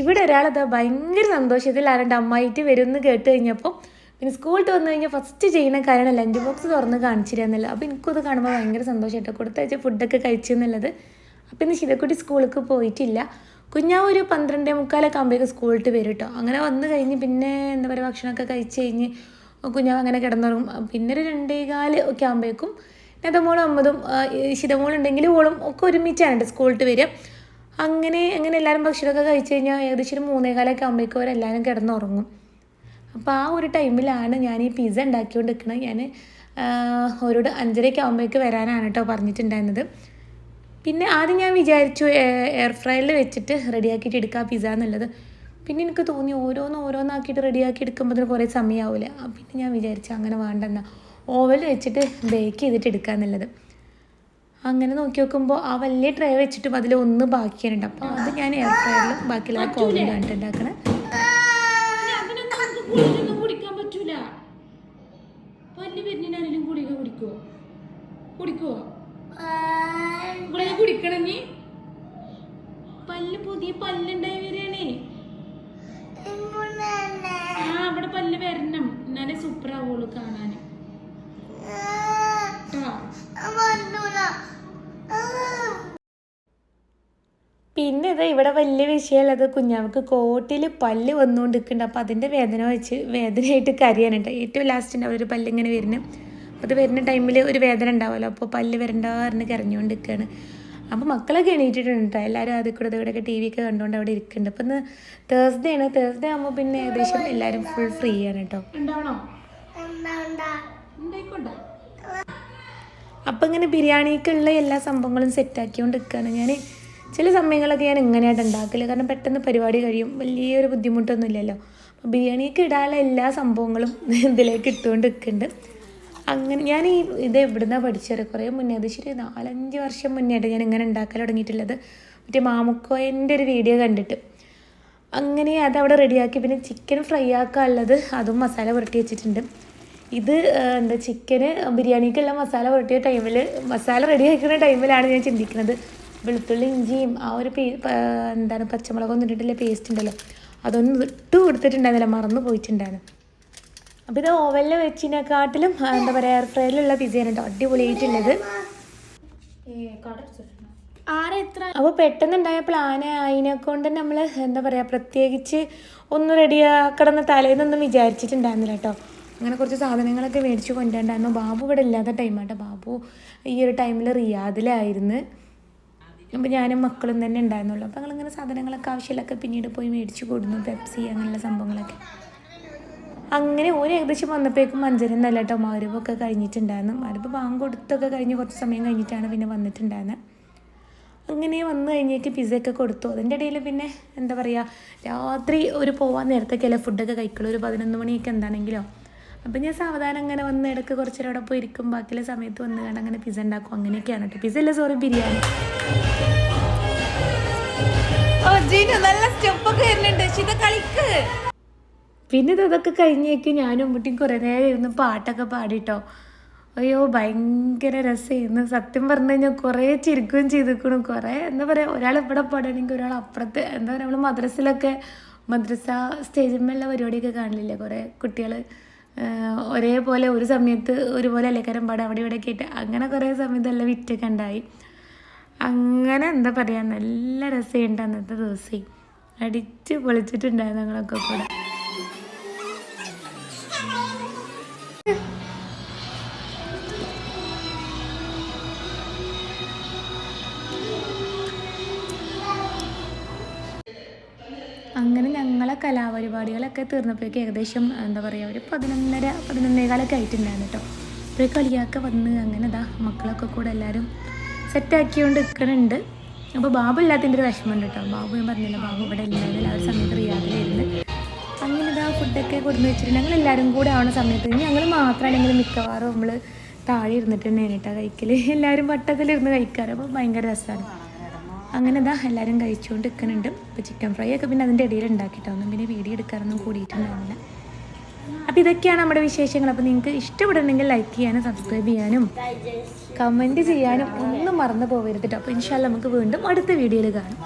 ഇവിടെ ഒരാളതാ ഭയങ്കര സന്തോഷത്തിലാരണ്ട് അമ്മായിട്ട് വരും എന്ന് കേട്ട് കഴിഞ്ഞപ്പോൾ പിന്നെ സ്കൂളിൽ വന്നു കഴിഞ്ഞാൽ ഫസ്റ്റ് ചെയ്യുന്ന കാര്യമാണ് ലഞ്ച് ബോക്സ് തുറന്ന് കാണിച്ചിരുന്നില്ല അപ്പോൾ എനിക്കത് കാണുമ്പോൾ ഭയങ്കര സന്തോഷമായിട്ടോ കൊടുത്തയച്ച ഫുഡൊക്കെ കഴിച്ചു എന്നുള്ളത്. അപ്പോൾ ഇന്ന് ശിതക്കുട്ടി സ്കൂളിലേക്ക് പോയിട്ടില്ല. കുഞ്ഞാവ് ഒരു പന്ത്രണ്ടേ മുക്കാലൊക്കെ ആകുമ്പോഴേക്കും സ്കൂളിട്ട് വരും കേട്ടോ. അങ്ങനെ വന്നു കഴിഞ്ഞ് പിന്നെ എന്താ പറയുക ഭക്ഷണമൊക്കെ കഴിച്ച് കഴിഞ്ഞ് കുഞ്ഞാവ് അങ്ങനെ കിടന്നുറങ്ങും. പിന്നെ ഒരു രണ്ടേ കാൽ ഒക്കെ ആകുമ്പോഴേക്കും നേതമോളും അമ്മതും ശിതമോളുണ്ടെങ്കിൽ ഓളും ഒക്കെ ഒരുമിച്ചാണ് സ്കൂളിട്ട് വരിക. അങ്ങനെ അങ്ങനെ എല്ലാവരും ഭക്ഷണമൊക്കെ കഴിച്ചു കഴിഞ്ഞാൽ ഏകദേശം ഒരു മൂന്നേ കാലൊക്കെ ആകുമ്പോഴേക്കും അവരെല്ലാവരും കിടന്നുറങ്ങും. അപ്പോൾ ആ ഒരു ടൈമിലാണ് ഞാൻ ഈ പിസ്സ ഉണ്ടാക്കിക്കൊണ്ട് നിൽക്കുന്നത് ഞാൻ അവരോട് അഞ്ചരയ്ക്ക് ആകുമ്പോഴേക്ക് വരാനാണ് കേട്ടോ പറഞ്ഞിട്ടുണ്ടായിരുന്നത്. പിന്നെ ആദ്യം ഞാൻ വിചാരിച്ചു എയർ ഫ്രയറിൽ വെച്ചിട്ട് റെഡിയാക്കിയിട്ട് എടുക്കാം പിസ്സ എന്നുള്ളത്. പിന്നെ എനിക്ക് തോന്നി ഓരോന്ന് ഓരോന്നാക്കിയിട്ട് റെഡിയാക്കി എടുക്കുമ്പോൾ കുറേ സമയമാവില്ല പിന്നെ ഞാൻ വിചാരിച്ചു അങ്ങനെ വേണ്ടെന്ന. ഓവനിൽ വെച്ചിട്ട് ബേക്ക് ചെയ്തിട്ട് എടുക്കാന്നുള്ളത്. അങ്ങനെ നോക്കി നോക്കുമ്പോൾ ആ വലിയ ട്രേ വെച്ചിട്ടും അതിൽ ഒന്ന് ബാക്കിയാനുണ്ട്. അപ്പോൾ അത് ഞാൻ എയർ ഫ്രയറിൽ ബാക്കിയുള്ള കോവിലാണ് ഉണ്ടാക്കണേ. കുടിക്കാൻ പറ്റൂല. കുടിക്കണം നീ? പല്ല് പുതിയ പല്ലുണ്ടായി പിന്നെ ഇത് ഇവിടെ വലിയ വിഷയമുള്ളത് കുഞ്ഞാവക്ക് കോട്ടിൽ പല്ല് വന്നുകൊണ്ട് നിൽക്കുന്നുണ്ട് അപ്പോൾ അതിന്റെ വേദന വെച്ച് വേദനയായിട്ട് കരയാനുണ്ട്. ഏറ്റവും ലാസ്റ്റിന്റെ ഒരു പല്ല് ഇങ്ങനെ വരുന്നു. അപ്പോൾ അത് വരുന്ന ടൈമിൽ ഒരു വേദന ഉണ്ടാവുമല്ലോ അപ്പോൾ പല്ല് വരണ്ട പറഞ്ഞ് കരഞ്ഞുകൊണ്ട് നിൽക്കുകയാണ് അപ്പോൾ മക്കളൊക്കെ എണീറ്റിട്ടുണ്ട്. കേട്ടോ എല്ലാവരും അത് കൂടെ ഇവിടെയൊക്കെ ടി വി ഒക്കെ കണ്ടുകൊണ്ട് അവിടെ ഇരിക്കുന്നുണ്ട്. അപ്പോൾ ഇന്ന് തേഴ്സ്ഡേ ആണ്. തേഴ്സ്ഡേ ആകുമ്പോൾ പിന്നെ ഏകദേശം എല്ലാവരും ഫുൾ ഫ്രീ ആണ് കേട്ടോ. ഉണ്ടാവണോ? ഉണ്ടായിക്കോട്ടെ. അപ്പം ഇങ്ങനെ ബിരിയാണിക്കുള്ള എല്ലാ സംഭവങ്ങളും സെറ്റാക്കിക്കൊണ്ട് നിൽക്കുകയാണ് ഞാൻ ചില സമയങ്ങളൊക്കെ ഞാൻ ഇങ്ങനെയായിട്ട് ഉണ്ടാക്കില്ല കാരണം പെട്ടെന്ന് പരിപാടി കഴിയും. വലിയൊരു ബുദ്ധിമുട്ടൊന്നും ഇല്ലല്ലോ ബിരിയാണിക്ക് ഇടാനുള്ള എല്ലാ സംഭവങ്ങളും ഇതിലേക്ക് ഇട്ടുകൊണ്ട് നിൽക്കുന്നുണ്ട്. അങ്ങനെ ഞാൻ ഈ ഇത് എവിടുന്നാണ് പഠിച്ചത്? കുറേ മുന്നേ അത് ശരി നാലഞ്ച് വർഷം മുന്നേ ആയിട്ട് ഞാൻ ഇങ്ങനെ ഉണ്ടാക്കാൻ തുടങ്ങിയിട്ടുള്ളത്. മറ്റേ മാമുക്കോയന്റെ ഒരു വീഡിയോ കണ്ടിട്ട്. അങ്ങനെ അത് അവിടെ റെഡിയാക്കി പിന്നെ ചിക്കൻ ഫ്രൈ ആക്കാനുള്ളത് അതും മസാല പുരട്ടി വെച്ചിട്ടുണ്ട്. ഇത് എന്താ ചിക്കന് ബിരിയാണിക്കുള്ള മസാല പുരട്ടിയ ടൈമിൽ മസാല റെഡി ആക്കുന്ന ടൈമിലാണ് ഞാൻ ചിന്തിക്കുന്നത്. വെളുത്തുള്ളി ഇഞ്ചിയും ആ ഒരു പേ എന്താണ് പച്ചമുളകൊന്നും ഇട്ടിട്ടുള്ള പേസ്റ്റ് ഉണ്ടല്ലോ. അതൊന്നും ഇട്ട് കൊടുത്തിട്ടുണ്ടായിരുന്നില്ല മറന്നു പോയിട്ടുണ്ടായിരുന്നു. അപ്പോൾ ഇത് ഓവനിൽ വെച്ചതിനെക്കാട്ടിലും എന്താ പറയുക എയർ ഫ്രൈയിലുള്ള പിസയാണ് കേട്ടോ അടിപൊളിയായിട്ടുള്ളത്. ആരെ എത്ര അപ്പോൾ പെട്ടെന്നുണ്ടായ പ്ലാൻ അതിനെ കൊണ്ട് നമ്മൾ എന്താ പറയുക പ്രത്യേകിച്ച് ഒന്ന് റെഡിയാക്കണമെന്ന് തലേന്നൊന്നും വിചാരിച്ചിട്ടുണ്ടായിരുന്നില്ല കേട്ടോ അങ്ങനെ കുറച്ച് സാധനങ്ങളൊക്കെ മേടിച്ച് കൊണ്ടുണ്ടായിരുന്നു ബാബു ഇവിടെ ഇല്ലാത്ത ടൈമാട്ടോ ബാബു ഈ ഒരു ടൈമിൽ റിയാദിലായിരുന്നു. അപ്പോൾ ഞാനും മക്കളും തന്നെ ഉണ്ടായിരുന്നുള്ളൂ. അപ്പോൾ ഞങ്ങളിങ്ങനെ സാധനങ്ങളൊക്കെ ആവശ്യമില്ലൊക്കെ പിന്നീട് പോയി മേടിച്ച് കൊടുന്നു പെപ്സി അങ്ങനെയുള്ള സംഭവങ്ങളൊക്കെ. അങ്ങനെ ഒരു ഏകദേശം വന്നപ്പോഴേക്കും അഞ്ചര എന്നല്ല കേട്ടോ മരുവൊക്കെ കഴിഞ്ഞിട്ടുണ്ടായിരുന്നു. മരുവ് ബാങ്ക് കൊടുത്തൊക്കെ കഴിഞ്ഞ് കുറച്ച് സമയം കഴിഞ്ഞിട്ടാണ് പിന്നെ വന്നിട്ടുണ്ടായിരുന്നത് അങ്ങനെ വന്നു കഴിഞ്ഞിട്ട് പിസയൊക്കെ കൊടുത്തു. അതിന്റെ ഇടയിൽ പിന്നെ എന്താ പറയുക രാത്രി ഒരു പോവാൻ നേരത്തേക്കല്ലേ ഫുഡൊക്കെ കഴിക്കുള്ളൂ. ഒരു പതിനൊന്ന് മണിയൊക്കെ എന്താണെങ്കിലോ. അപ്പം ഞാൻ സാവധാനം അങ്ങനെ വന്ന് ഇടയ്ക്ക് കുറച്ച് നേരം അവിടെ ഇരിക്കും. ബാക്കിയുള്ള സമയത്ത് വന്ന് കണ്ട് അങ്ങനെ പിസ ഉണ്ടാക്കും. അങ്ങനെയൊക്കെയാണ് കേട്ടോ. പിസ അല്ല സോറി ബിരിയാണി. ജീനു നല്ല സ്റ്റെപ്പൊക്കെ വരുന്നുണ്ട്. ശിത കളിക്ക്. പിന്നെ ഇത് ഇതൊക്കെ കഴിഞ്ഞേക്ക് ഞാനും കുട്ടിയും കുറേ നേരം ഇരുന്ന് പാട്ടൊക്കെ പാടിട്ടോ. അയ്യോ ഭയങ്കര രസമായിരുന്നു സത്യം പറഞ്ഞു കഴിഞ്ഞാൽ കുറേ ചിരിക്കുകയും ചെയ്തിരിക്കണം കുറേ എന്താ പറയുക ഒരാൾ ഇവിടെ പാടുകയാണെങ്കിൽ ഒരാൾ അപ്പുറത്ത് എന്താ പറയുക നമ്മൾ മദ്രസിലൊക്കെ മദ്രസ സ്റ്റേജിന്മേലുള്ള പരിപാടിയൊക്കെ കാണില്ലേ? കുറേ കുട്ടികൾ ഒരേപോലെ ഒരു സമയത്ത് ഒരുപോലെ അല്ലേ കരം പാടാം അവിടെ ഇവിടെ കേട്ട് അങ്ങനെ കുറേ സമയത്ത് നല്ല വിറ്റൊക്കെ ഉണ്ടായി. അങ്ങനെ എന്താ പറയുക നല്ല രസമുണ്ട് അന്നത്തെ ദിവസം. അടിച്ച് പൊളിച്ചിട്ടുണ്ടായിരുന്നു ഞങ്ങളൊക്കെ കൂടെ. അങ്ങനെ ഞങ്ങളെ കലാപരിപാടികളൊക്കെ തീർന്നപ്പോഴേക്ക് ഏകദേശം എന്താ പറയുക ഒരു പതിനൊന്നര പതിനൊന്നേകാലൊക്കെ ആയിട്ടുണ്ടായിരുന്നു കേട്ടോ. അപ്പോൾ കളിയാക്കെ വന്ന് അങ്ങനെ ഇതാ മക്കളൊക്കെ കൂടെ എല്ലാവരും സെറ്റാക്കിക്കൊണ്ട് നിൽക്കണുണ്ട് അപ്പോൾ ബാബു ഇല്ലാത്തതിന്റെ ഒരു വിഷമമുണ്ട് കേട്ടോ ബാബു ഞാൻ പറഞ്ഞില്ല ബാബു ഇവിടെ ഇല്ലാതെ ആ ഒരു സമയത്ത് റിയാദിലായിരുന്നു. അങ്ങനെ ഇതാ ഫുഡൊക്കെ കൊടുന്ന് വെച്ചിട്ട് ഞങ്ങൾ എല്ലാവരും കൂടെ ആവുന്ന സമയത്ത് ഞങ്ങൾ മാത്രമാണെങ്കിലും മിക്കവാറും നമ്മൾ താഴെ ഇരുന്നിട്ട് തന്നെ കേട്ടോ കഴിക്കൽ എല്ലാവരും വട്ടത്തിലിരുന്ന് കഴിക്കാറ്. അപ്പോൾ ഭയങ്കര രസമാണ് അങ്ങനെ ഇതാ എല്ലാവരും കഴിച്ചുകൊണ്ട് നിൽക്കുന്നുണ്ട് ഇപ്പോൾ ചിക്കൻ ഫ്രൈ ഒക്കെ പിന്നെ അതിന്റെ ഇടയിൽ ഉണ്ടാക്കിയിട്ടോ പിന്നെ വീഡിയോ എടുക്കാറൊന്നും കൂടിയിട്ടുണ്ടായിരുന്നില്ല. അപ്പോൾ ഇതൊക്കെയാണ് നമ്മുടെ വിശേഷങ്ങൾ. അപ്പോൾ നിങ്ങൾക്ക് ഇഷ്ടപ്പെടുന്നെങ്കിൽ ലൈക്ക് ചെയ്യാനും സബ്സ്ക്രൈബ് ചെയ്യാനും കമന്റ് ചെയ്യാനും ഒന്നും മറന്നു പോകരുത് കേട്ടോ അപ്പോൾ ഇൻഷാല്ല നമുക്ക് വീണ്ടും അടുത്ത വീഡിയോയിൽ കാണാം.